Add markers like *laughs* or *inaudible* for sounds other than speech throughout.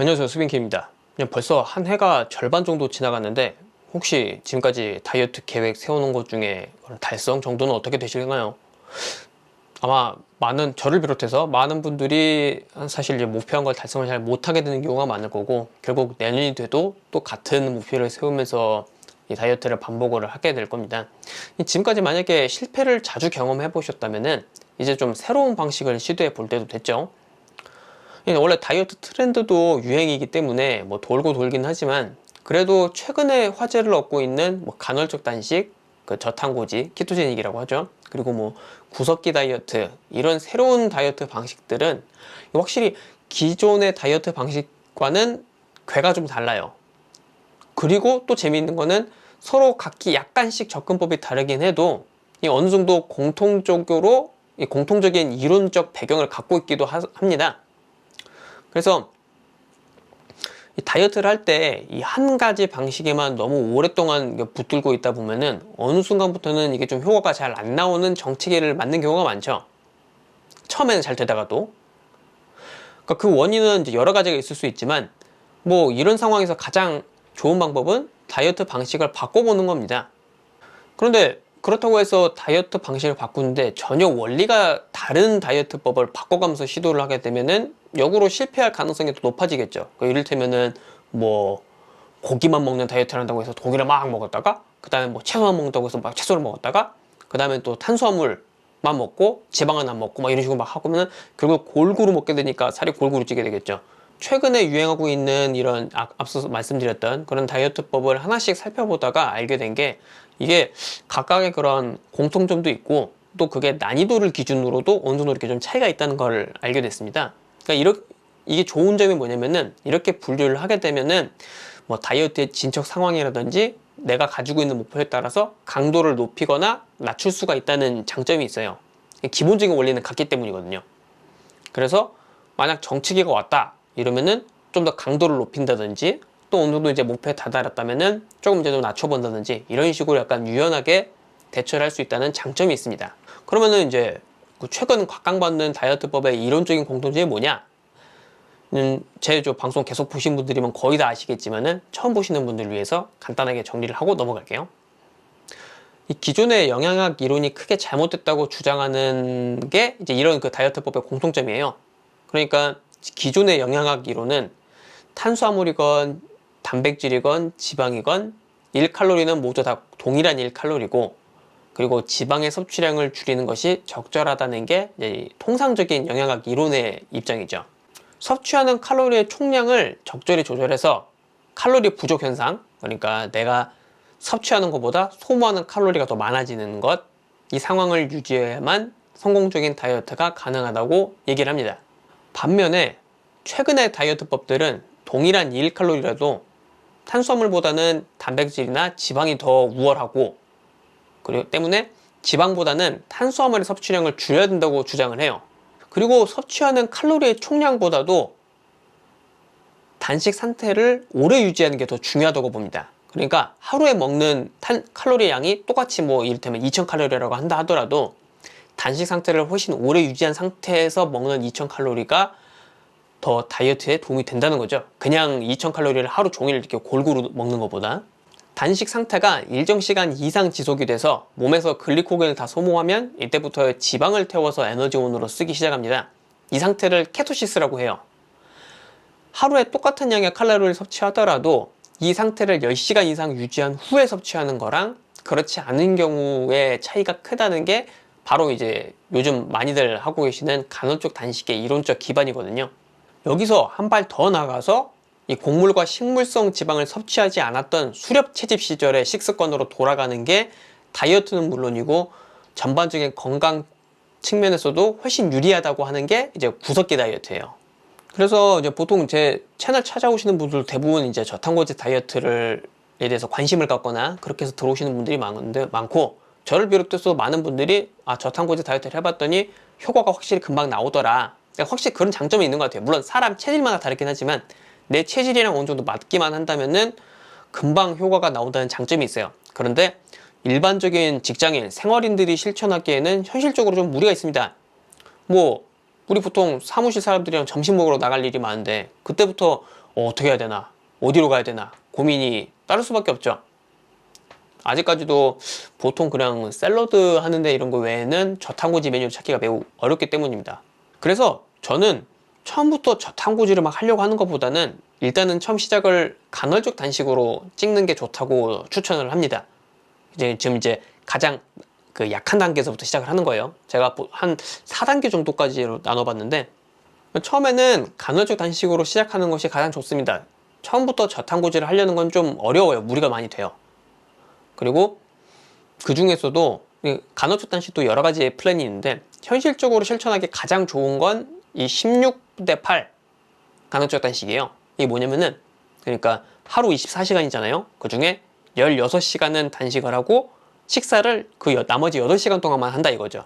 안녕하세요 수빈키입니다 그냥 벌써 한 해가 절반 정도 지나갔는데 혹시 지금까지 다이어트 계획 세워놓은 것 중에 달성 정도는 어떻게 되실까요? 아마 많은 저를 비롯해서 많은 분들이 사실 목표한 걸 달성을 잘 못하게 되는 경우가 많을 거고 결국 내년이 돼도 또 같은 목표를 세우면서 이 다이어트를 반복을 하게 될 겁니다. 지금까지 만약에 실패를 자주 경험해 보셨다면은 이제 좀 새로운 방식을 시도해 볼 때도 됐죠. 예, 원래 다이어트 트렌드도 유행이기 때문에 뭐 돌고 돌긴 하지만 그래도 최근에 화제를 얻고 있는 뭐 간헐적 단식, 그 저탄고지, 키토제닉이라고 하죠. 그리고 뭐 구석기 다이어트 이런 새로운 다이어트 방식들은 확실히 기존의 다이어트 방식과는 궤가 좀 달라요. 그리고 또 재미있는 거는 서로 각기 약간씩 접근법이 다르긴 해도 이 어느 정도 공통적으로 이 공통적인 이론적 배경을 갖고 있기도 하- 합니다. 그래서 이 다이어트를 할 때 이 한 가지 방식에만 너무 오랫동안 붙들고 있다 보면은 어느 순간부터는 이게 좀 효과가 잘 안 나오는 정체기를 맞는 경우가 많죠. 처음에는 잘 되다가도. 그러니까 그 원인은 이제 여러 가지가 있을 수 있지만 뭐 이런 상황에서 가장 좋은 방법은 다이어트 방식을 바꿔보는 겁니다. 그런데 그렇다고 해서 다이어트 방식을 바꾸는데 전혀 원리가 다른 다이어트법을 바꿔가면서 시도를 하게 되면은 역으로 실패할 가능성이 더 높아지겠죠. 그 이를테면은 뭐 고기만 먹는 다이어트를 한다고 해서 고기를 막 먹었다가 그 다음에 뭐 채소만 먹는다고 해서 막 채소를 먹었다가 그 다음에 또 탄수화물만 먹고 지방은 안 먹고 막 이런 식으로 막 하고면 결국 골고루 먹게 되니까 살이 골고루 찌게 되겠죠. 최근에 유행하고 있는 이런 아- 앞서 말씀드렸던 그런 다이어트법을 하나씩 살펴보다가 알게 된 게 이게 각각의 그런 공통점도 있고 또 그게 난이도를 기준으로도 어느 정도 이렇게 좀 차이가 있다는 걸 알게 됐습니다. 그러니까 이렇게 이게 좋은 점이 뭐냐면은 이렇게 분류를 하게 되면은 뭐 다이어트의 진척 상황이라든지 내가 가지고 있는 목표에 따라서 강도를 높이거나 낮출 수가 있다는 장점이 있어요. 기본적인 원리는 같기 때문이거든요. 그래서 만약 정치기가 왔다 이러면은 좀 더 강도를 높인다든지 또 어느 정도 이제 목표에 다다랐다면은 조금 이제 좀 낮춰본다든지 이런 식으로 약간 유연하게 대처를 할 수 있다는 장점이 있습니다. 그러면은 이제 그 최근 각광받는 다이어트법의 이론적인 공통점이 뭐냐? 음, 제저 방송 계속 보신 분들이면 거의 다 아시겠지만은 처음 보시는 분들을 위해서 간단하게 정리를 하고 넘어갈게요. 이 기존의 영양학 이론이 크게 잘못됐다고 주장하는 게 이제 이런 그 다이어트법의 공통점이에요. 그러니까 기존의 영양학 이론은 탄수화물이건 단백질이건 지방이건 1칼로리는 모두 다 동일한 1칼로리고 그리고 지방의 섭취량을 줄이는 것이 적절하다는 게 통상적인 영양학 이론의 입장이죠. 섭취하는 칼로리의 총량을 적절히 조절해서 칼로리 부족 현상, 그러니까 내가 섭취하는 것보다 소모하는 칼로리가 더 많아지는 것, 이 상황을 유지해야만 성공적인 다이어트가 가능하다고 얘기를 합니다. 반면에 최근의 다이어트법들은 동일한 1칼로리라도 탄수화물보다는 단백질이나 지방이 더 우월하고 그리고 때문에 지방보다는 탄수화물의 섭취량을 줄여야 된다고 주장을 해요. 그리고 섭취하는 칼로리의 총량보다도 단식 상태를 오래 유지하는 게 더 중요하다고 봅니다. 그러니까 하루에 먹는 탄, 칼로리 양이 똑같이 뭐 이를테면 2000칼로리라고 한다 하더라도 단식 상태를 훨씬 오래 유지한 상태에서 먹는 2000칼로리가 더 다이어트에 도움이 된다는 거죠. 그냥 2000칼로리를 하루 종일 이렇게 골고루 먹는 것보다 단식 상태가 일정 시간 이상 지속이 돼서 몸에서 글리코겐을 다 소모하면 이때부터 지방을 태워서 에너지원으로 쓰기 시작합니다. 이 상태를 케토시스라고 해요. 하루에 똑같은 양의 칼로리를 섭취하더라도 이 상태를 10시간 이상 유지한 후에 섭취하는 거랑 그렇지 않은 경우의 차이가 크다는 게 바로 이제 요즘 많이들 하고 계시는 간헐적 단식의 이론적 기반이거든요. 여기서 한 발 더 나가서 이 곡물과 식물성 지방을 섭취하지 않았던 수렵 채집 시절의 식습관으로 돌아가는 게 다이어트는 물론이고 전반적인 건강 측면에서도 훨씬 유리하다고 하는 게 이제 구석기 다이어트예요. 그래서 이제 보통 제 채널 찾아오시는 분들 대부분 이제 저탄고지 다이어트를 에 대해서 관심을 갖거나 그렇게 해서 들어오시는 분들이 많은데 많고 저를 비롯해서 많은 분들이 아 저탄고지 다이어트를 해봤더니 효과가 확실히 금방 나오더라. 그러니까 확실히 그런 장점이 있는 것 같아요. 물론 사람 체질마다 다르긴 하지만 내 체질이랑 어느 정도 맞기만 한다면은 금방 효과가 나온다는 장점이 있어요. 그런데 일반적인 직장인, 생활인들이 실천하기에는 현실적으로 좀 무리가 있습니다. 뭐 우리 보통 사무실 사람들이랑 점심 먹으러 나갈 일이 많은데 그때부터 어, 어떻게 해야 되나 어디로 가야 되나 고민이 따를 수밖에 없죠. 아직까지도 보통 그냥 샐러드 하는데 이런 거 외에는 저탄고지 메뉴를 찾기가 매우 어렵기 때문입니다. 그래서 저는 처음부터 저탄고지를 막 하려고 하는 것보다는 일단은 처음 시작을 간헐적 단식으로 찍는 게 좋다고 추천을 합니다. 이제 지금 이제 가장 그 약한 단계에서부터 시작을 하는 거예요. 제가 보- 한 4단계 정도까지 나눠봤는데 처음에는 간헐적 단식으로 시작하는 것이 가장 좋습니다. 처음부터 저탄고지를 하려는 건 좀 어려워요. 무리가 많이 돼요. 그리고 그 중에서도 이 간헐적 단식도 여러 가지 플랜이 있는데 현실적으로 실천하기 가장 좋은 건 이 16대 8 간헐적 단식이에요. 이게 뭐냐면은 그러니까 하루 24시간이잖아요. 그 중에 16시간은 단식을 하고 식사를 그 여- 나머지 8시간 동안만 한다 이거죠.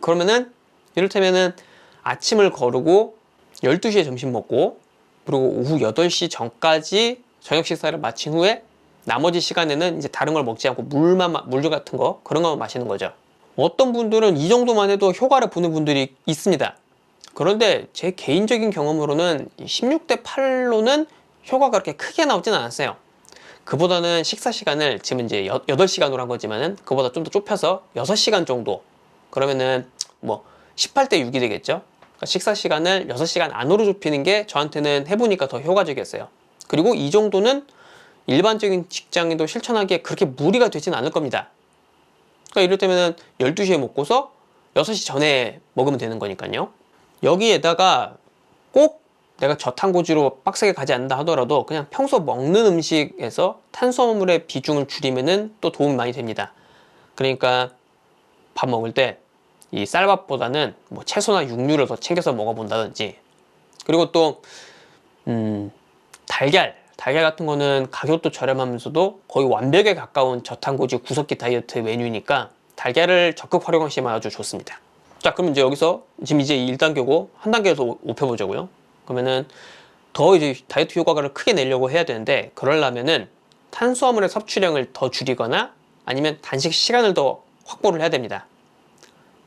그러면은 이를테면은 아침을 거르고 12시에 점심 먹고 그리고 오후 8시 전까지 저녁 식사를 마친 후에 나머지 시간에는 이제 다른 걸 먹지 않고 물만 마- 물주 같은 거 그런 거만 마시는 거죠. 어떤 분들은 이 정도만 해도 효과를 보는 분들이 있습니다. 그런데 제 개인적인 경험으로는 16대 8로는 효과가 그렇게 크게 나오진 않았어요. 그보다는 식사 시간을 지금 이제 8시간으로 한 거지만은 그보다 좀 더 좁혀서 6시간 정도 그러면은 뭐 18대 6이 되겠죠. 그러니까 식사 시간을 6시간 안으로 좁히는 게 저한테는 해보니까 더 효과적이었어요. 그리고 이 정도는 일반적인 직장인도 실천하기에 그렇게 무리가 되진 않을 겁니다. 그러니까 이를테면은 12시에 먹고서 6시 전에 먹으면 되는 거니까요. 여기에다가 꼭 내가 저탄고지로 빡세게 가지 않는다 하더라도 그냥 평소 먹는 음식에서 탄수화물의 비중을 줄이면은 또 도움이 많이 됩니다. 그러니까 밥 먹을 때 이 쌀밥보다는 뭐 채소나 육류를 더 챙겨서 먹어본다든지 그리고 또 음, 달걀 달걀 같은 거는 가격도 저렴하면서도 거의 완벽에 가까운 저탄고지 구석기 다이어트 메뉴니까 달걀을 적극 활용하시면 아주 좋습니다. 자, 그럼 이제 여기서 지금 이제 1단계고 한 단계에서 높여보자고요. 그러면은 더 이제 다이어트 효과를 크게 내려고 해야 되는데 그러려면은 탄수화물의 섭취량을 더 줄이거나 아니면 단식 시간을 더 확보를 해야 됩니다.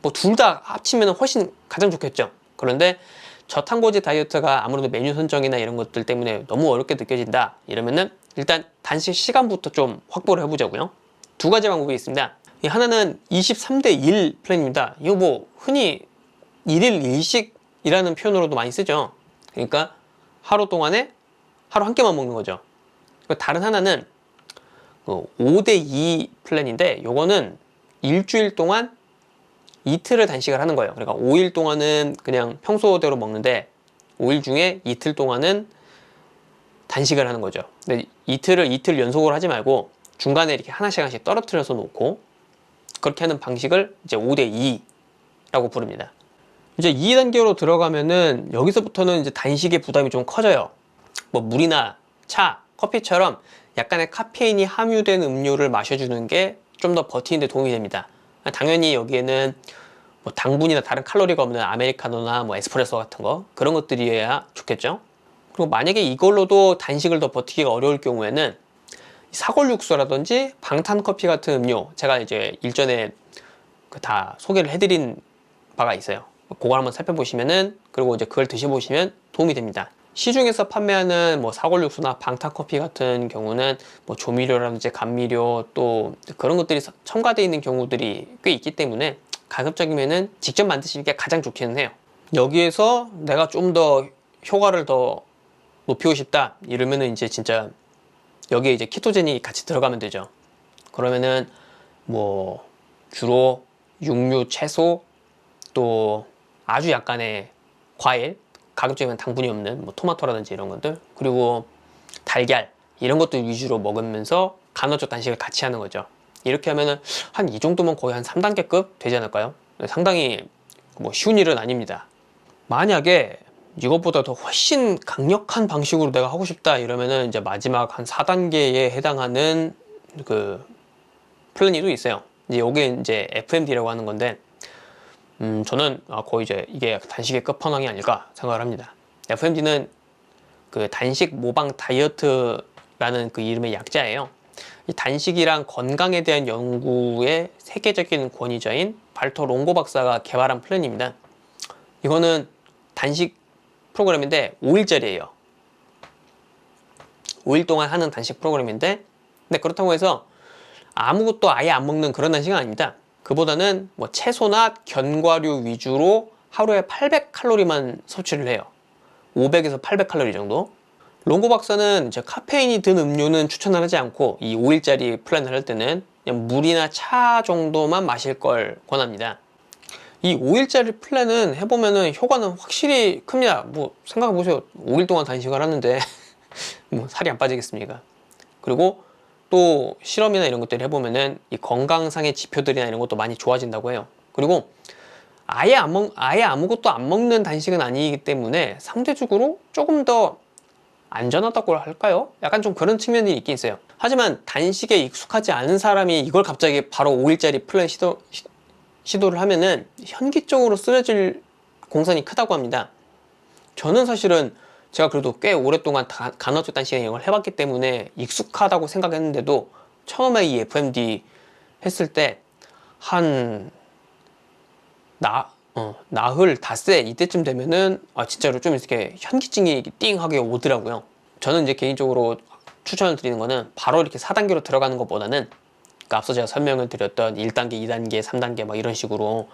뭐 둘 다 합치면 훨씬 가장 좋겠죠. 그런데 저탄고지 다이어트가 아무래도 메뉴 선정이나 이런 것들 때문에 너무 어렵게 느껴진다 이러면은 일단 단식 시간부터 좀 확보를 해보자고요. 두 가지 방법이 있습니다. 이 하나는 23대 1 플랜입니다. 이거 뭐 흔히 1일 1식이라는 표현으로도 많이 쓰죠. 그러니까 하루 동안에 하루 한 끼만 먹는 거죠. 다른 하나는 5대 2 플랜인데 요거는 일주일 동안 이틀을 단식을 하는 거예요. 그러니까 5일 동안은 그냥 평소대로 먹는데 5일 중에 이틀 동안은 단식을 하는 거죠. 근데 이틀을 이틀 연속으로 하지 말고 중간에 이렇게 하나씩 하나씩 떨어뜨려서 놓고 그렇게 하는 방식을 이제 5대 2라고 부릅니다. 이제 2단계로 들어가면은 여기서부터는 이제 단식의 부담이 좀 커져요. 뭐 물이나 차, 커피처럼 약간의 카페인이 함유된 음료를 마셔주는 게 좀 더 버티는 데 도움이 됩니다. 당연히 여기에는 뭐 당분이나 다른 칼로리가 없는 아메리카노나 뭐 에스프레소 같은 거 그런 것들이어야 좋겠죠. 그리고 만약에 이걸로도 단식을 더 버티기가 어려울 경우에는 사골 육수라든지 방탄 커피 같은 음료 제가 이제 일전에 그 다 소개를 해드린 바가 있어요. 그걸 한번 살펴보시면은 그리고 이제 그걸 드셔보시면 도움이 됩니다. 시중에서 판매하는 뭐 사골 육수나 방탄 커피 같은 경우는 뭐 조미료라든지 감미료 또 그런 것들이 첨가되어 있는 경우들이 꽤 있기 때문에 가급적이면은 직접 만드시는 게 가장 좋기는 해요. 여기에서 내가 좀 더 효과를 더 높이고 싶다 이러면은 이제 진짜 여기에 이제 키토젠이 같이 들어가면 되죠. 그러면은 뭐 주로 육류, 채소 또 아주 약간의 과일, 가급적이면 당분이 없는 뭐 토마토라든지 이런 것들 그리고 달걀 이런 것들 위주로 먹으면서 간헐적 단식을 같이 하는 거죠. 이렇게 하면은 한 이 정도면 거의 한 3단계급 되지 않을까요? 상당히 뭐 쉬운 일은 아닙니다. 만약에 이것보다 더 훨씬 강력한 방식으로 내가 하고 싶다 이러면은 이제 마지막 한 4단계에 해당하는 그 플랜이 또 있어요. 이제 요게 이제 FMD라고 하는 건데 음, 저는 아, 거의 이제 이게 단식의 끝판왕이 아닐까 생각을 합니다. FMD는 그 단식 모방 다이어트라는 그 이름의 약자예요. 이 단식이랑 건강에 대한 연구의 세계적인 권위자인 발터 롱고 박사가 개발한 플랜입니다. 이거는 단식 프로그램인데 5일짜리예요. 5일 동안 하는 단식 프로그램인데 근데 그렇다고 해서 아무것도 아예 안 먹는 그런 단식은 아닙니다. 그보다는 뭐 채소나 견과류 위주로 하루에 800칼로리만 섭취를 해요. 500에서 800칼로리 정도. 롱고 박사는 이제 카페인이 든 음료는 추천을 하지 않고 이 5일짜리 플랜을 할 때는 그냥 물이나 차 정도만 마실 걸 권합니다. 이 5일짜리 플랜은 해보면은 효과는 확실히 큽니다. 뭐 생각해보세요. 5일 동안 단식을 하는데 *laughs* 뭐 살이 안 빠지겠습니까? 그리고 또 실험이나 이런 것들을 해보면은 이 건강상의 지표들이나 이런 것도 많이 좋아진다고 해요. 그리고 아예 안 먹, 아예 아무것도 안 먹는 단식은 아니기 때문에 상대적으로 조금 더 안전하다고 할까요? 약간 좀 그런 측면이 있긴 있어요. 하지만 단식에 익숙하지 않은 사람이 이걸 갑자기 바로 5일짜리 플랜 시도, 시, 시도를 하면은 현기적으로 쓰러질 공산이 크다고 합니다. 저는 사실은 제가 그래도 꽤 오랫동안 다- 간헐적 단식을 이걸 해봤기 때문에 익숙하다고 생각했는데도 처음에 이 FMD 했을 때 한 나, 어, 나흘, 닷새 이때쯤 되면은 아 진짜로 좀 이렇게 현기증이 띵하게 오더라고요. 저는 이제 개인적으로 추천을 드리는 거는 바로 이렇게 4단계로 들어가는 것보다는 그러니까 앞서 제가 설명을 드렸던 1단계, 2단계, 3단계 막 이런 식으로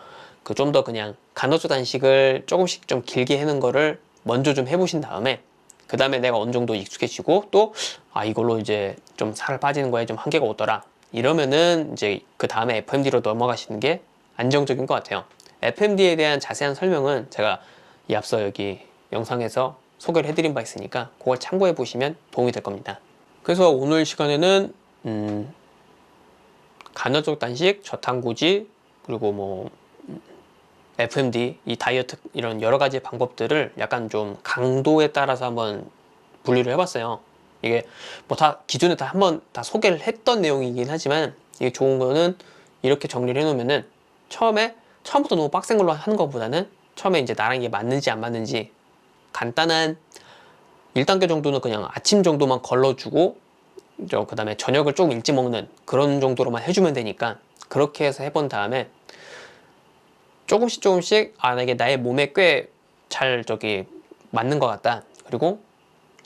그 좀 더 그냥 간헐적 단식을 조금씩 좀 길게 하는 거를 먼저 좀 해보신 다음에 그 다음에 내가 어느 정도 익숙해지고 또 아 이걸로 이제 좀살 빠지는 거에 좀 한계가 오더라 이러면은 이제 그 다음에 FMD로 넘어가시는 게 안정적인 것 같아요. FMD에 대한 자세한 설명은 제가 이 앞서 여기 영상에서 소개를 해드린 바 있으니까 그걸 참고해 보시면 도움이 될 겁니다. 그래서 오늘 시간에는 음, 간헐적 단식, 저탄고지 그리고 뭐 음, FMD 이 다이어트 이런 여러 가지 방법들을 약간 좀 강도에 따라서 한번 분류를 해봤어요. 이게 뭐 다 기존에 다 한번 다 소개를 했던 내용이긴 하지만 이게 좋은 거는 이렇게 정리를 해놓으면은 처음에 처음부터 너무 빡센 걸로 하는 것보다는 처음에 이제 나랑 이게 맞는지 안 맞는지 간단한 1단계 정도는 그냥 아침 정도만 걸러주고 저 그 다음에 저녁을 조금 일찍 먹는 그런 정도로만 해주면 되니까 그렇게 해서 해본 다음에 조금씩 조금씩 아 이게 나의 몸에 꽤 잘 저기 맞는 것 같다. 그리고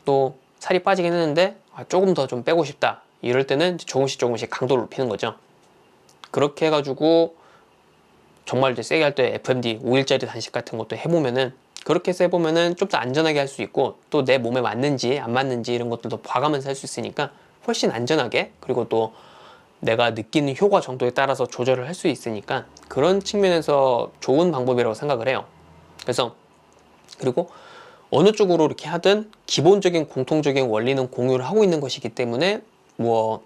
또 살이 빠지긴 했는데 아, 조금 더 좀 빼고 싶다. 이럴 때는 조금씩 조금씩 강도를 높이는 거죠. 그렇게 해가지고 정말 이제 세게 할 때 FMD 5일짜리 단식 같은 것도 해보면은 그렇게 해서 해보면은 좀 더 안전하게 할 수 있고 또 내 몸에 맞는지 안 맞는지 이런 것들도 봐가면서 할 수 있으니까 훨씬 안전하게 그리고 또 내가 느끼는 효과 정도에 따라서 조절을 할 수 있으니까 그런 측면에서 좋은 방법이라고 생각을 해요. 그래서 그리고 어느 쪽으로 이렇게 하든 기본적인 공통적인 원리는 공유를 하고 있는 것이기 때문에 뭐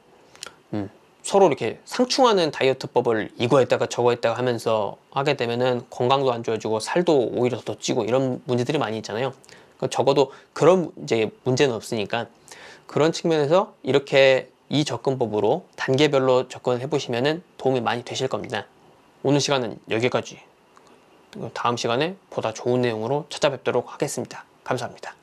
음, 서로 이렇게 상충하는 다이어트법을 이거 했다가 저거 했다가 하면서 하게 되면은 건강도 안 좋아지고 살도 오히려 더 찌고 이런 문제들이 많이 있잖아요. 그 적어도 그런 이제 문제는 없으니까 그런 측면에서 이렇게 이 접근법으로 단계별로 접근해 보시면은 도움이 많이 되실 겁니다. 오늘 시간은 여기까지. 다음 시간에 보다 좋은 내용으로 찾아뵙도록 하겠습니다. 감사합니다.